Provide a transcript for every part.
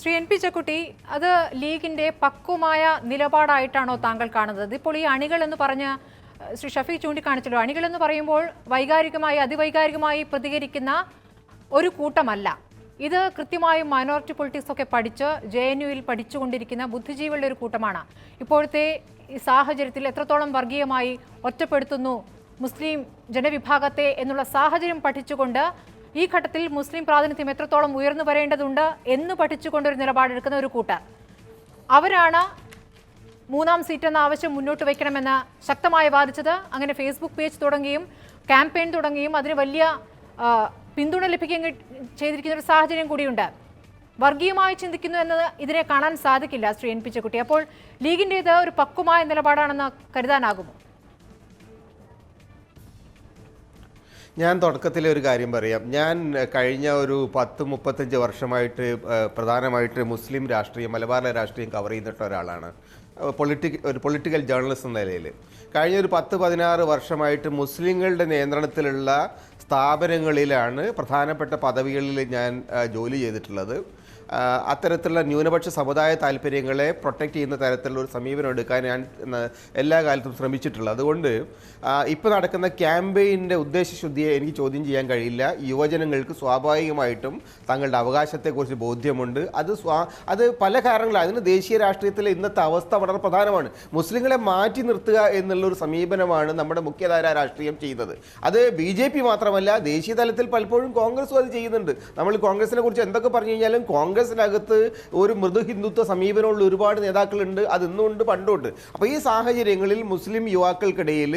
Shri N P ചക്കുട്ടി അത് ലീഗിന്റെ പക്വമായ നിലപാടായിട്ടാണോ താങ്കൾ കാണുന്നത്? ഇപ്പോൾ ഈ അണികൾ എന്ന് പറഞ്ഞ ശ്രീ ഷഫീഖ് ചൂണ്ടിക്കാണിച്ചല്ലോ അണികൾ എന്ന് പറയുമ്പോൾ വൈകാരികമായി അതിവൈകാരികമായി പ്രതികരിക്കുന്ന ഒരു കൂട്ടമല്ല. ഇത് കൃത്യമായും മൈനോറിറ്റി പൊളിറ്റിക്സ് ഒക്കെ പഠിച്ച് ജെ എൻ യുയിൽ പഠിച്ചുകൊണ്ടിരിക്കുന്ന ബുദ്ധിജീവികളുടെ ഒരു കൂട്ടമാണ്. ഇപ്പോഴത്തെ ഈ സാഹചര്യത്തിൽ എത്രത്തോളം വർഗീയമായി ഒറ്റപ്പെടുത്തുന്നു മുസ്ലിം ജനവിഭാഗത്തെ എന്നുള്ള സാഹചര്യം പഠിച്ചുകൊണ്ട് ഈ ഘട്ടത്തിൽ മുസ്ലിം പ്രാതിനിധ്യം എത്രത്തോളം ഉയർന്നു വരേണ്ടതുണ്ട് എന്ന് പഠിച്ചുകൊണ്ടൊരു നിലപാടെടുക്കുന്ന ഒരു കൂട്ടർ. അവരാണ് മൂന്നാം സീറ്റ് എന്ന ആവശ്യം മുന്നോട്ട് വയ്ക്കണമെന്ന് ശക്തമായി വാദിച്ചത്. അങ്ങനെ ഫേസ്ബുക്ക് പേജ് തുടങ്ങിയും ക്യാമ്പയിൻ തുടങ്ങിയും അതിന് വലിയ പിന്തുണ ലഭിക്കുകയും ചെയ്തിരിക്കുന്ന ഒരു സാഹചര്യം കൂടിയുണ്ട്. വർഗീയമായി ചിന്തിക്കുന്നു എന്നത് ഇതിനെ കാണാൻ സാധിക്കില്ല ശ്രീ എൻ പി ചെക്കുട്ടി. അപ്പോൾ ലീഗിന്റേത് ഒരു പക്വമായ നിലപാടാണെന്ന് കരുതാനാകുമോ? ഞാൻ തുടക്കത്തിലെ ഒരു കാര്യം പറയാം. ഞാൻ കഴിഞ്ഞ ഒരു പത്ത് മുപ്പത്തഞ്ച് വർഷമായിട്ട് പ്രധാനമായിട്ട് മുസ്ലിം രാഷ്ട്രീയം മലബാറിലെ രാഷ്ട്രീയം കവർ ചെയ്തിട്ട ഒരാളാണ്. പൊളിറ്റിക് ഒരു പൊളിറ്റിക്കൽ ജേർണലിസ്റ്റ് എന്ന നിലയിൽ കഴിഞ്ഞ ഒരു പത്ത് പതിനാറ് വർഷമായിട്ട് മുസ്ലിങ്ങളുടെ നിയന്ത്രണത്തിലുള്ള സ്ഥാപനങ്ങളിലാണ് പ്രധാനപ്പെട്ട പദവികളിൽ ഞാൻ ജോലി ചെയ്തിട്ടുള്ളത്. അത്തരത്തിലുള്ള ന്യൂനപക്ഷ സമുദായ താല്പര്യങ്ങളെ പ്രൊട്ടക്റ്റ് ചെയ്യുന്ന തരത്തിലുള്ള ഒരു സമീപനം എടുക്കാൻ ഞാൻ എല്ലാ കാലത്തും ശ്രമിച്ചിട്ടുള്ളത്. അതുകൊണ്ട് ഇപ്പോൾ നടക്കുന്ന ക്യാമ്പയിന്റെ ഉദ്ദേശശുദ്ധിയെ എനിക്ക് ചോദ്യം ചെയ്യാൻ കഴിയില്ല. യുവജനങ്ങൾക്ക് സ്വാഭാവികമായിട്ടും തങ്ങളുടെ അവകാശത്തെക്കുറിച്ച് ബോധ്യമുണ്ട്. അത് സ്വാ അത് പല കാരണങ്ങളാണ് അതിന് ദേശീയ രാഷ്ട്രീയത്തിലെ ഇന്നത്തെ അവസ്ഥ വളരെ പ്രധാനമാണ്. മുസ്ലിങ്ങളെ മാറ്റി നിർത്തുക എന്നുള്ളൊരു സമീപനമാണ് നമ്മുടെ മുഖ്യധാര രാഷ്ട്രീയം ചെയ്യുന്നത്. അത് ബി ജെ പി മാത്രമല്ല ദേശീയ തലത്തിൽ പലപ്പോഴും കോൺഗ്രസും അത് ചെയ്യുന്നുണ്ട്. നമ്മൾ കോൺഗ്രസിനെ കുറിച്ച് എന്തൊക്കെ പറഞ്ഞു കഴിഞ്ഞാലും കോൺഗ്രസിനകത്ത് ഒരു മൃദു ഹിന്ദുത്വ സമീപനമുള്ള ഒരുപാട് നേതാക്കളുണ്ട് അത് ഇന്നുണ്ട് പണ്ടുണ്ട്. അപ്പോൾ ഈ സാഹചര്യങ്ങളിൽ മുസ്ലിം യുവാക്കൾക്കിടയിൽ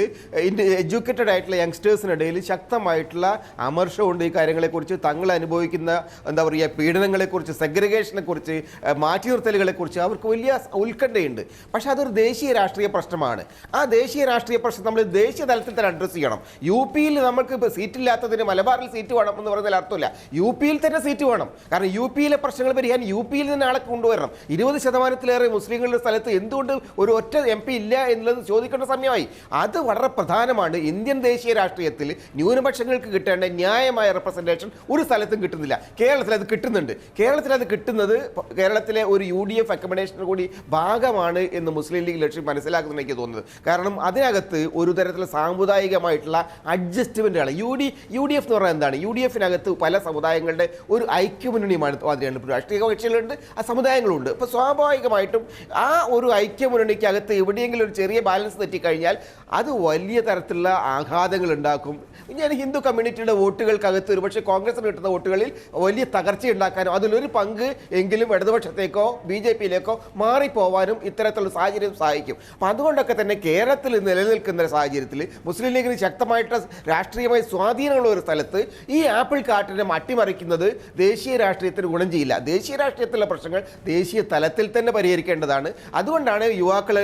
എഡ്യൂക്കേറ്റഡ് ആയിട്ടുള്ള യങ്സ്റ്റേഴ്സിനിടയിൽ ശക്തമായിട്ടുള്ള അമർഷമുണ്ട് ഈ കാര്യങ്ങളെക്കുറിച്ച്. തങ്ങൾ അനുഭവിക്കുന്ന എന്താ പറയുക പീഡനങ്ങളെക്കുറിച്ച് സെഗ്രിഗേഷനെ കുറിച്ച് മാറ്റി നിർത്തലുകളെക്കുറിച്ച് അവർക്ക് വലിയ ഉത്കണ്ഠയുണ്ട്. പക്ഷേ അതൊരു ദേശീയ രാഷ്ട്രീയ പ്രശ്നമാണ്. ആ ദേശീയ രാഷ്ട്രീയ പ്രശ്നം നമ്മൾ ദേശീയ തലത്തിൽ തന്നെ അഡ്രസ്സ് ചെയ്യണം. യു പിയിൽ നമുക്ക് സീറ്റില്ലാത്തതിന് മലബാറിൽ സീറ്റ് വേണം എന്ന് പറയുന്നതിൽ അർത്ഥമില്ല. യു പിയിൽ തന്നെ സീറ്റ് വേണം. കാരണം യു പിയിലെ പ്രശ്നങ്ങൾ പരിഹരിക്കാൻ യു പിയിൽ നിന്ന് ആളെ കൊണ്ടുവരണം. ഇരുപത് ശതമാനത്തിലേറെ മുസ്ലിങ്ങളുടെ സ്ഥലത്ത് എന്തുകൊണ്ട് ഒരു ഒറ്റ എം പി ഇല്ല എന്നുള്ളത് ചോദിക്കേണ്ട സമയമായി. അത് വളരെ പ്രധാനമാണ്. ഇന്ത്യൻ ദേശീയ രാഷ്ട്രീയത്തിൽ ന്യൂനപക്ഷങ്ങൾക്ക് കിട്ടേണ്ട ന്യായമായ റെപ്രസെന്റേഷൻ ഒരു സ്ഥലത്തും കിട്ടുന്നില്ല. കേരളത്തിൽ അത് കിട്ടുന്നുണ്ട്. കേരളത്തിൽ അത് കിട്ടുന്നത് കേരളത്തിലെ ഒരു യു ഡി എഫ് അക്കമഡേഷൻ കൂടി ഭാഗമാണ് എന്ന് മുസ്ലിം ലീഗ് ലക്ഷ്യം മനസ്സിലാക്കുന്ന എനിക്ക് തോന്നുന്നത്. കാരണം അതിനകത്ത് ഒരു തരത്തിലുള്ള സാമുദായികമായിട്ടുള്ള അഡ്ജസ്റ്റ്മെന്റുകൾ U D U D F എന്ന് പറഞ്ഞാൽ എന്താണ്? യു ഡി എഫിനകത്ത് പല സമുദായങ്ങളുടെ ഒരു ഐക്യമുന്നണിയുമാണ് ഇപ്പോൾ രാഷ്ട്രീയ കക്ഷികളുണ്ട് ആ സമുദായങ്ങളുണ്ട്. അപ്പോൾ സ്വാഭാവികമായിട്ടും ആ ഒരു ഐക്യമുന്നണിക്കകത്ത് എവിടെയെങ്കിലും ഒരു ചെറിയ ബാലൻസ് തെറ്റിക്കഴിഞ്ഞാൽ അത് വലിയ തരത്തിലുള്ള ആഘാതങ്ങൾ ഉണ്ടാക്കും. ഞാൻ ഹിന്ദു കമ്മ്യൂണിറ്റിയുടെ വോട്ടുകൾക്കകത്ത് ഒരുപക്ഷെ കോൺഗ്രസിന് കിട്ടുന്ന വോട്ടുകളിൽ വലിയ തകർച്ച ഉണ്ടാക്കാനും അതിലൊരു പങ്ക് എങ്കിലും ഇടതുപക്ഷത്തേക്കോ ബി ജെ പിയിലേക്കോ മാറിപ്പോവാനും ഇത്തരത്തിലുള്ള സാഹചര്യം സഹായിക്കും. അപ്പം അതുകൊണ്ടൊക്കെ തന്നെ കേരളത്തിൽ നിലനിൽക്കുന്ന സാഹചര്യത്തിൽ മുസ്ലിം ലീഗിന് ശക്തമായിട്ട് രാഷ്ട്രീയമായ സ്വാധീനമുള്ള ഒരു സ്ഥലത്ത് ഈ ആപ്പിൾ കാട്ടിനെ അട്ടിമറിക്കുന്നത് ദേശീയ രാഷ്ട്രീയത്തിന് ഗുണം ചെയ്യില്ല. ദേശീയ രാഷ്ട്രീയത്തിലുള്ള പ്രശ്നങ്ങൾ ദേശീയ തലത്തിൽ തന്നെ പരിഹരിക്കേണ്ടതാണ്. അതുകൊണ്ടാണ് യുവാക്കൾ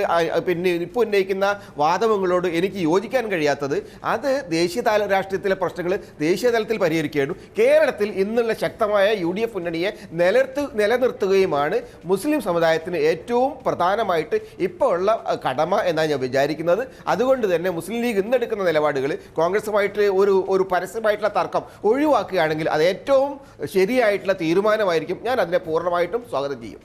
പിന്നെ ഇപ്പോൾ ഉന്നയിക്കുന്ന വാദങ്ങളോട് എനിക്ക് യോജിക്കാൻ കഴിയാത്തത്. അത് ദേശീയ തല രാഷ്ട്രീയത്തിലെ പ്രശ്നങ്ങൾ ദേശീയ തലത്തിൽ പരിഹരിക്കേണ്ടു കേരളത്തിൽ ഇന്നുള്ള ശക്തമായ യു ഡി എഫ് മുന്നണിയെ നിലനിർത്ത് നിലനിർത്തുകയുമാണ് മുസ്ലിം സമുദായത്തിന് ഏറ്റവും പ്രധാനമായിട്ട് ഇപ്പോൾ ഉള്ള കടമ എന്നാണ് ഞാൻ വിചാരിക്കുന്നത്. അതുകൊണ്ട് തന്നെ മുസ്ലിം ലീഗ് ഇന്നെടുക്കുന്ന നിലപാടുകൾ കോൺഗ്രസുമായിട്ട് ഒരു ഒരു പരസ്യമായിട്ടുള്ള തർക്കം ഒഴിവാക്കുകയാണെങ്കിൽ അത് ഏറ്റവും ശരിയായിട്ടുള്ള തീരുമാനമായിരിക്കും. ഞാൻ അതിനെ പൂർണമായിട്ടും സ്വാഗതം ചെയ്യും.